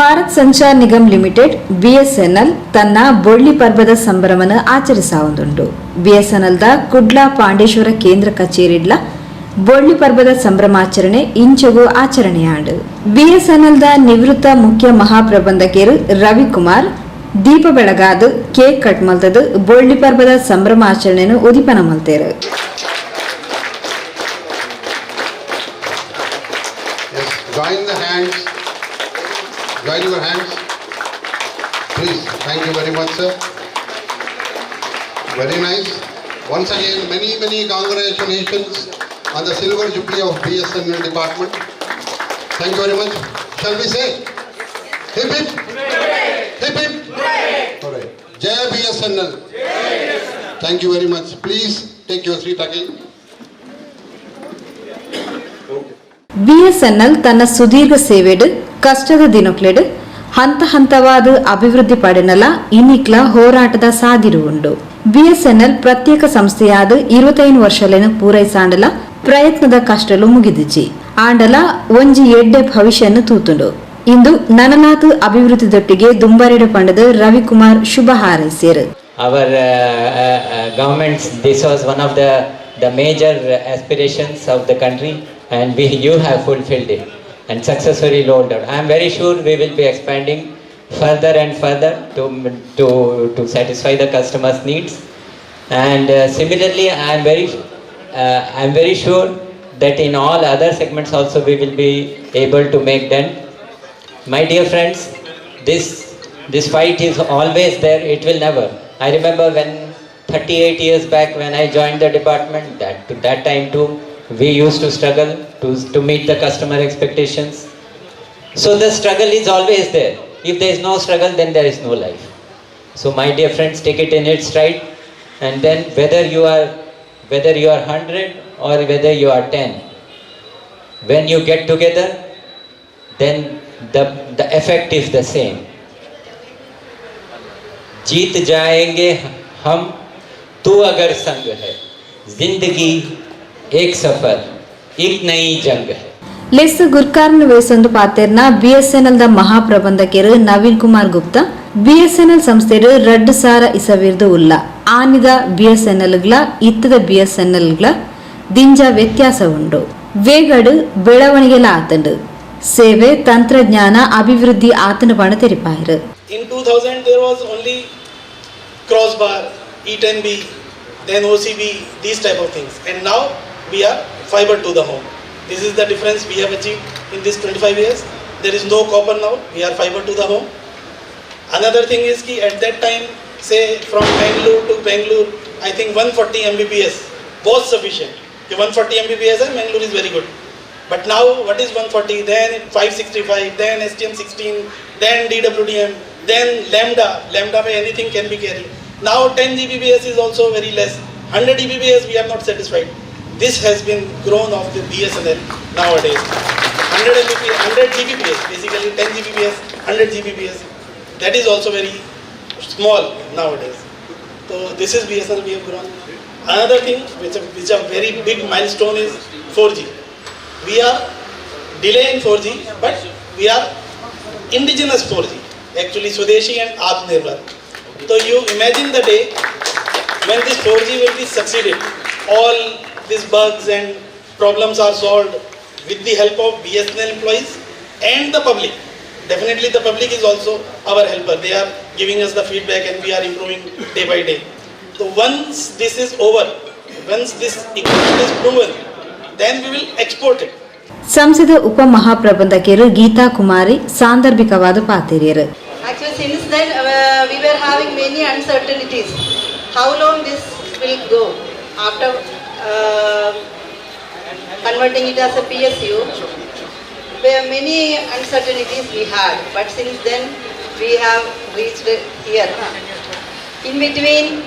Bharat Sanchar Nigam limited, BSNL, ತನ್ನ ಬೊಳ್ಳಿ ಪರ್ವದ ಸಂಭ್ರಮನ ಆಚರಿಸಾವುದುಂಡು ಬಿಎಸ್ಎನ್ಎಲ್ದ ಕುಡ್ಲಾ ಪಾಂಡೇಶ್ವರ ಕೇಂದ್ರ ಕಚೇರಿಡ್ಲ ಬೊಳ್ಳಿ ಪರ್ವದ ಸಂಭ್ರಮಾಚರಣೆ ಇಂಚೆಗೂ ಆಚರಣೆಯಾಂಡು. ಬಿಎಸ್ಎನ್ಎಲ್ದ ನಿವೃತ್ತ ಮುಖ್ಯ ಮಹಾಪ್ರಬಂಧಕರು ರವಿಕುಮಾರ್, ದೀಪ ಬೆಳಗಾದು, ಕೇಕ್ ಕಟ್ ಮಲ್ತದು ಬೊಳ್ಳಿ ಪರ್ವದ ಸಂಭ್ರಮಾಚರಣೆಯನ್ನು ಉದಿಪನ ಮಲ್ತೇರು. Join your hands. Please, thank you very much, sir. Very nice. Once again, many, many congratulations on the silver jubilee of BSNL department. Thank you very much. Shall we say? Hip hip. Hip hip. Hooray. Jai BSNL. Thank you very much. Please take your seat again. BSNL ತನ್ನ ಸುದೀರ್ಘ ಸೇವೆಡು ಕಷ್ಟದ ದಿನಕ್ಲೆಡ್ ಹಂತ ಹಂತವಾದ ಅಭಿವೃದ್ಧಿ ಪಡೆನಲ ಇನಿಕ್ಲ ಹೋರಾಟದ ಸಾದಿರು ಉಂಡು. BSNL ಪ್ರತ್ಯೇಕ ಸಂಸ್ಥೆಯಾದ ಇರುವತ್ತೈದು ವರ್ಷಲೇನ ಪೂರೈಸಾಂಡಲ ಪ್ರಯತ್ನದ ಕಷ್ಟಲು ಮುಗಿದಿಜಿ ಆಂಡಲ ಒಂಜಿ ಎಡ್ಡೆ ಭವಿಷ್ಯನ ತೂತುಂಡು. ಇಂದು ನನನಾಥ್ ಅಭಿವೃದ್ಧಿದೊಟ್ಟಿಗೆ ದುಂಬರೆಡು ಪಂಡದ ರವಿಕುಮಾರ್ ಶುಭ ಹಾರೈಸಿಯರು our government this was one of the the major aspirations of the country and we you have fulfilled it and successfully rolled out i am very sure we will be expanding further and further to to to satisfy the customers needs and uh, similarly i am very uh, i am very sure that in all other segments also we will be able to make dent my dear friends, this this fight is always there. It will never. I remember when 38 years back when I joined the department. That to that time too, we used to struggle to to meet the customer expectations. So the struggle is always there. If there is no struggle, then there is no life. So my dear friends, take it in its stride, and then whether you are whether you are 100 or whether you are 10, when you get together, then the, the effect is the same. जीत जाएंगे हम तू अगर संग है जिंदगी एक सफर एक नई जंग ಹೈ ಲೆಸ್ ಗುರ್ಕಾರ್ನ ವಯಸ್ಸೊಂದು ಪಾತೆರ್ನ ದ ಮಹಾಪ್ರಬಂಧಕರು ನವೀನ್ ಕುಮಾರ್ ಗುಪ್ತಾ ಬಿಎಸ್ಎನ್ಎಲ್ ಸಂಸ್ಥೆರು ರಡ್ಡು ಸಾರ ಇಸವಿರ್ದು ಉಲ್ಲ ಆನಿದ ಬಿಎಸ್ಎನ್ಎಲ್ಗಳ ಇತ್ತದ ಬಿಎಸ್ಎನ್ಎಲ್ಗಳ ದಿಂಜ ವ್ಯತ್ಯಾಸ ಉಂಡು ವೇಗಡು ಬೆಳವಣಿಗೆಲ ಆತಂಡು ಸೇವೆ ತಂತ್ರಜ್ಞಾನ ಅಭಿವೃದ್ಧಿ ಆತನ ಬಣ ತೆರಿಪಾಯಿರು in two thousand there was only cross bar E ten B then O C B these type of things and now we are fiber to the home. This is the difference we have achieved in this 25 years. There is no copper now. We are fiber to the home. Another thing is ki at that time, say from Bangalore to Bangalore, I think 140 Mbps was sufficient. The 140 Mbps and Bangalore is very good. But now what is 140? Then 565, then STM16, then DWDM, then Lambda. Lambda by anything can be carried. Now 10 Gbps is also very less. 100 Gbps we are not satisfied. This has been grown of the BSNL nowadays. 100 Mbps, 100 Gbps, basically 10 Gbps, 100 Gbps. That is also very small nowadays. So this is BSNL we have grown. Another thing which a, which a very big milestone is 4G. We are delaying 4G, but we are indigenous 4G. Actually, Swadeshi and Atmanirbhar. So you imagine the day when this 4G will be succeeded. All these bugs and problems are solved with the help of BSNL employees and the public. Definitely the public is also our helper. They are giving us the feedback and we are improving day by day. So once this is over, once this equipment is proven, then we will export it. ಸಂಸದ ಉಪಮಹಾಪ್ರಬಂಧಕರು Geetha Kumari ಸಾಂದರ್ಭಿಕವಾದ ಪಾತೆರಿಯರು Actually, since then, uh, we were having many uncertainties. How long this will go after uh, converting it as a PSU? There are many uncertainties we had, but since then, we have reached here. In between,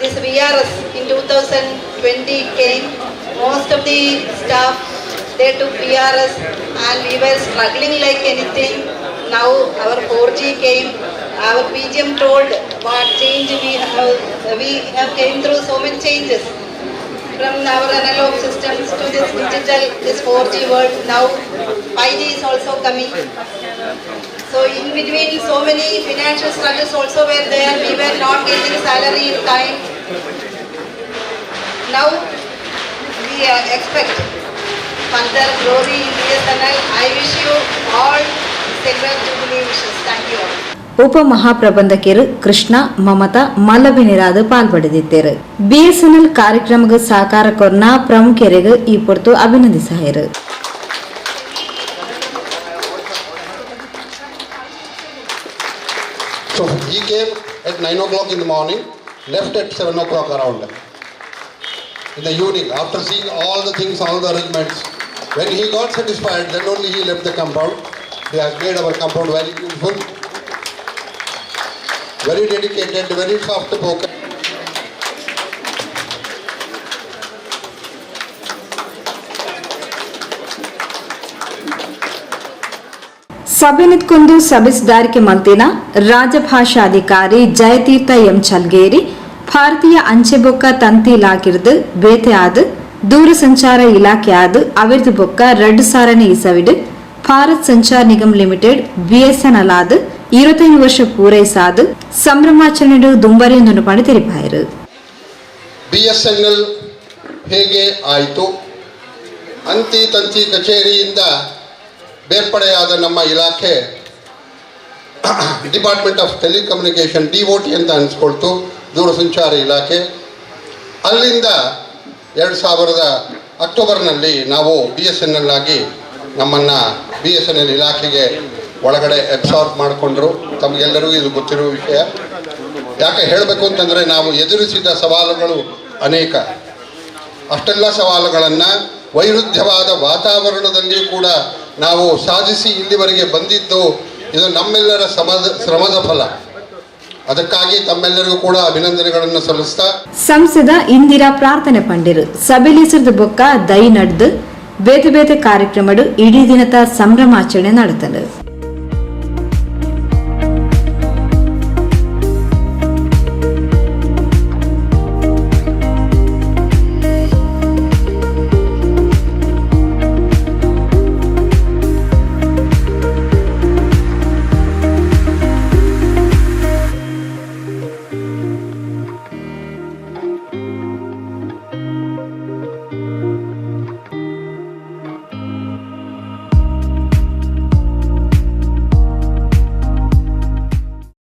this VRS in 2020 came, most of the staff, they took VRS and we were struggling like anything. Now our 4G came, our PGM told what change we have, we have came through so many changes. from our analog systems to this digital, this 4G world. Now 5G is also coming. So in between, so many financial struggles also were there. We were not getting salary in time. Now we expect further glory in BSNL. I wish you all silver jubilee wishes. Thank you all. ಉಪ ಮಹಾಪ್ರಬಂಧಕಿಯರು ಕೃಷ್ಣ ಮಮತಾ ಮಲ್ಲಭಿನಿರಾದ ಪಾಲ್ಪಡೆದಿದ್ದರು BSNL ಕಾರ್ಯಕ್ರಮಕ್ಕೆ ಸಹಕಾರ ಕೊರ್ನ ಪ್ರಮುಖರಿಗೆ ಈ ಪೊರ್ತು ಅಭಿನಂದಿಸಾಯರು So he came at 9 o'clock in the morning, left at 7 o'clock around. In the evening, after seeing all the things, all the arrangements. When he got satisfied, then only he left the compound. They have made our compound very beautiful, very dedicated and very soft spoken. ಸಭೆನಿತ್ಕೊಂದು ಸಭೆಸಿದಾರಿಕೆ ಮಂತಿನ ರಾಜಭಾಷಾಧಿಕಾರಿ Jayatheertha M Chalgeri ಭಾರತೀಯ ಅಂಚೆಬೊಕ್ಕ ತಂತಿ ಇಲಾಖಿರ್ದು ಬೇತೆ ಆದು ದೂರ ಸಂಚಾರ ಇಲಾಖೆ ಆದು ಅವಿರ್ದು ಬೊಕ್ಕ ರೆಡ್ ಸಾರಣೆ ಇಸವಿಡು ಭಾರತ್ ಸಂಚಾರ್ ನಿಗಮ್ ಲಿಮಿಟೆಡ್ ಬಿಎಸ್ಎನ್ಎಲ್ ಆದು இருபத்தைந்து ವರ್ಷ ಪೂರೈಸಾದು ಸಂಭ್ರಮಾಚರಣೆಡು ದುಂಬರಿಯೊಂದನ್ನು ಪಣಿ ತೆರಿಪಾಯರು ಬಿ ಎಸ್ ಎನ್ ಎಲ್ ಹೇಗೆ ಆಯಿತು ಅಂತಿ ತಂತಿ ಕಚೇರಿಯಿಂದ ಬೇರ್ಪಡೆಯಾದ ನಮ್ಮ ಇಲಾಖೆ department of telecommunication D O T ಅಂತ ಅನಿಸ್ಕೊಳ್ತು ದೂರಸಂಚಾರ ಇಲಾಖೆ ಅಲ್ಲಿಂದ ಎರಡು ಸಾವಿರದ ಅಕ್ಟೋಬರ್ನಲ್ಲಿ ನಾವು ಬಿ ಎಸ್ ಎನ್ ಎಲ್ ಆಗಿ ನಮ್ಮನ್ನು ಬಿ ಎಸ್ ಎನ್ ಎಲ್ ಇಲಾಖೆಗೆ ಒಳಗಡೆ ಅಬ್ಸಾರ್ಬ್ ಮಾಡಿಕೊಂಡ್ರು. ತಮಗೆಲ್ಲರಿಗೂ ಇದು ಗೊತ್ತಿರುವ ವಿಷಯ. ಯಾಕೆ ಹೇಳಬೇಕು ಅಂತಂದರೆ ನಾವು ಎದುರಿಸಿದ ಸವಾಲುಗಳು ಅನೇಕ. ಅಷ್ಟೆಲ್ಲ ಸವಾಲುಗಳನ್ನು ವೈರುಧ್ಯವಾದ ವಾತಾವರಣದಲ್ಲಿ ಕೂಡ ನಾವು ಸಾಧಿಸಿ ಇಲ್ಲಿವರೆಗೆ ಬಂದಿದ್ದು ಇದು ನಮ್ಮೆಲ್ಲರ ಶ್ರಮದ ಶ್ರಮದ ಫಲ. ಅದಕ್ಕಾಗಿ ತಮ್ಮೆಲ್ಲರಿಗೂ ಕೂಡ ಅಭಿನಂದನೆಗಳನ್ನು ಸಲ್ಲಿಸ್ತಾ. ಸಂಸದ ಇಂದಿರಾ ಪ್ರಾರ್ಥನೆ ಪಂಡಿರು ಸಭೆಲಿಸಿದ ಬೊಕ್ಕ ದೈ ನಡೆದು ಬೇತೆ ಬೇತೆ ಕಾರ್ಯಕ್ರಮಗಳು ಇಡೀ ದಿನದ ಸಂಭ್ರಮಾಚರಣೆ ನಡೆತಲು